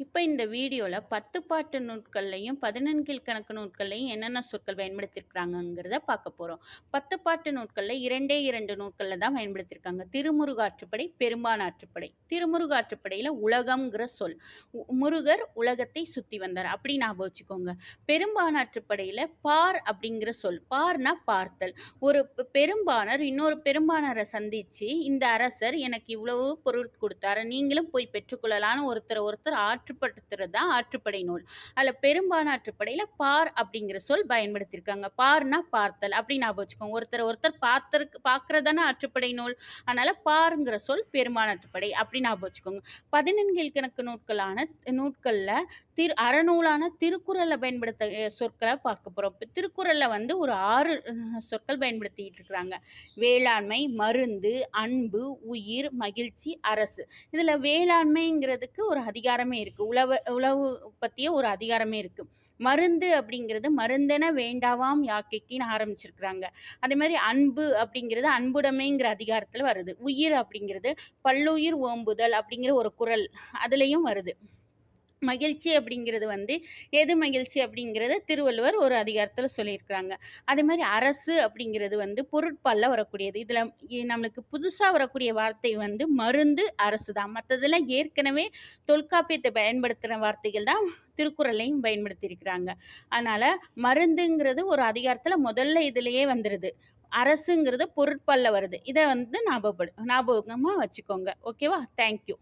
இப்போ இந்த வீடியோவில் பத்து பாட்டு நூட்கள்லையும் பதினெண்கில் கணக்கு நூட்கள்லையும் என்னென்ன சொற்கள் பயன்படுத்தியிருக்கிறாங்கங்கிறத பார்க்க போகிறோம் பத்து பாட்டு நூட்களில் இரண்டே இரண்டு நூட்களில் தான் பயன்படுத்தியிருக்காங்க திருமுருகாற்றுப்படை பெரும்பானாற்றுப்படை திருமுருகாற்றுப்படையில் உலகம்ங்கிற சொல். உ- முருகர் உலகத்தை சுற்றி வந்தார். அப்படி ஞாபகம் வச்சுக்கோங்க. பெரும்பானாற்றுப்படையில் பார் அப்படிங்கிற சொல். பார்னா பார்த்தல். ஒரு பெரும்பானர் பெரும்பாணர் இன்னொரு பெரும்பாணரை சந்தித்து இந்த அரசர் எனக்கு இவ்வளவு பொருள் கொடுத்தாரு. நீங்களும் போய் பெற்றுக்கொள்ளலான்னு ஒருத்தர் ஒருத்தர் ஆற்றுப்படுத்துறது தான் ஆற்றுப்படை நூல். அதில் பெரும்பாலான ஆற்றுப்படையில் பார் அப்படிங்கிற சொல் பயன்படுத்தியிருக்காங்க. பார்னா பார்த்தல் அப்படின்னு ஞாபகம் வச்சுக்கோங்க. ஒருத்தர் ஒருத்தர் பார்த்துருக்கு பார்க்குறதானே ஆற்றுப்படை நூல். அதனால் பாருங்கிற சொல் பெரும்பாலான ஆற்றுப்படை அப்படின்னு ஞாபகம் வச்சுக்கோங்க. பதினெண்கில் கணக்கு நூட்களான நூட்களில் திரு அறநூலான திருக்குறளை பயன்படுத்த சொற்களை பார்க்க போகிறோம் இப்போ திருக்குறளில் வந்து ஒரு ஆறு சொற்கள் பயன்படுத்திக்கிட்டு இருக்கிறாங்க. வேளாண்மை மருந்து அன்பு உயிர் மகிழ்ச்சி அரசு. இதில் வேளாண்மைங்கிறதுக்கு ஒரு அதிகாரமே இருக்குது உழவு உழவு பற்றிய ஒரு அதிகாரமே இருக்குது மருந்து அப்படிங்கிறது மருந்தென வேண்டாவாம் யாக்கைக்குன்னு ஆரம்பிச்சிருக்கிறாங்க. அதே மாதிரி அன்பு அப்படிங்கிறது அன்புடைமைங்கிற அதிகாரத்தில் வருது. உயிர் அப்படிங்கிறது பல்லுயிர் ஓம்புதல் அப்படிங்கிற ஒரு குறள் அதுலேயும் வருது. மகிழ்ச்சி அப்படிங்கிறது வந்து எது மகிழ்ச்சி அப்படிங்கிறத திருவள்ளுவர் ஒரு அதிகாரத்தில் சொல்லியிருக்கிறாங்க. அதே மாதிரி அரசு அப்படிங்கிறது வந்து பொருட்பாலில் வரக்கூடியது. இதில் நம்மளுக்கு புதுசாக வரக்கூடிய வார்த்தை வந்து மருந்து அரசு தான். மற்றதெல்லாம் ஏற்கனவே தொல்காப்பியத்தை பயன்படுத்துகிற வார்த்தைகள் தான் திருக்குறளையும் பயன்படுத்தியிருக்கிறாங்க. அதனால் மருந்துங்கிறது ஒரு அதிகாரத்தில் முதல்ல இதுலேயே வந்துடுது அரசுங்கிறது பொருட்பாலில் வருது. இதை வந்து ஞாபகப்படு ஞாபகமாக வச்சுக்கோங்க. ஓகேவா? தேங்க்யூ